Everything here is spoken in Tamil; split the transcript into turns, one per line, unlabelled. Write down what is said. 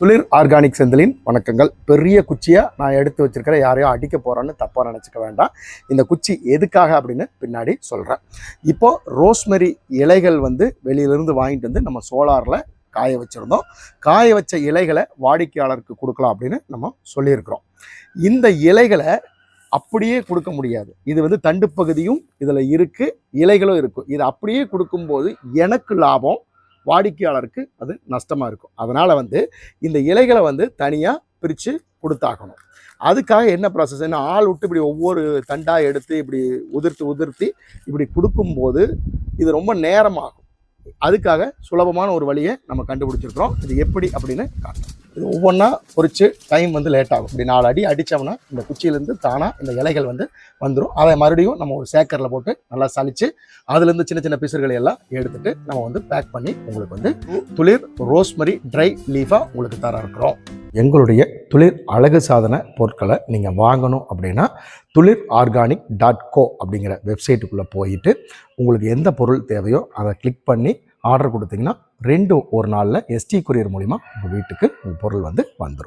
துளிர் ஆர்கானிக் செந்திலின் வணக்கங்கள். பெரிய குச்சியாக நான் எடுத்து வச்சுருக்கிற யாரையும் அடிக்க போகிறேன்னு தப்பாக நினச்சிக்க வேண்டாம். இந்த குச்சி எதுக்காக அப்படின்னு பின்னாடி சொல்கிறேன் இப்போது ரோஸ்மெரி இலைகள் வந்து வெளியிலேருந்து வாங்கிட்டு வந்து நம்ம சோலாரில் காய வச்சுருந்தோம். காய வச்ச இலைகளை வாடிக்கையாளருக்கு கொடுக்கலாம் அப்படின்னு நம்ம சொல்லியிருக்கிறோம். இந்த இலைகளை அப்படியே கொடுக்க முடியாது. இது வந்து தண்டு பகுதியும் இதில் இருக்குது இலைகளும் இருக்கும் இது அப்படியே கொடுக்கும்போது எனக்கு லாபம் வாடிக்கையாளருக்கு அது நஷ்டமாக இருக்கும். அதனால் வந்து இந்த இலைகளை வந்து தனியாக பிரித்து கொடுத்தாகணும். அதுக்காக என்ன ப்ராசஸ் என்ன ஆள் விட்டு இப்படி ஒவ்வொரு தண்டாக எடுத்து இப்படி உதிர்த்து உதிர்த்தி இப்படி கொடுக்கும்போது இது ரொம்ப நேரமாகும். அதுக்காக சுலபமான ஒரு வழியை நம்ம கண்டுபிடிச்சிருக்கிறோம். இது எப்படி அப்படின்னு காட்டணும் இது ஒவ்வொன்றா பொறிச்சு டைம் வந்து லேட் ஆகும். இப்படி நாலு அடி அடித்தோம்னா இந்த குச்சியிலேருந்து தானாக இந்த இலைகள் வந்து வந்துடும் அதை மறுபடியும் நம்ம ஒரு சேக்கரில் போட்டு நல்லா சளிச்சு அதுலேருந்து சின்ன சின்ன பிசுறுகளை எல்லாம் எடுத்துட்டு நம்ம வந்து பேக் பண்ணி உங்களுக்கு வந்து துளிர் ரோஸ்மரி ட்ரை லீஃபாக உங்களுக்கு தர இருக்கிறோம் எங்களுடைய துளிர் அழகு சாதன பொருட்களை நீங்கள் வாங்கணும் அப்படின்னா துளிர் ஆர்கானிக் டாட் கோ அப்படிங்கிற வெப்சைட்டுக்குள்ளே போயிட்டு உங்களுக்கு எந்த பொருள் தேவையோ அதை கிளிக் பண்ணி ஆர்டர் கொடுத்தீங்கன்னா ரெண்டு ஒரு நாளில் எஸ்டி கொரியர் மூலிமா உங்கள் வீட்டுக்கு உங்கள் பொருள் வந்து வந்துடும்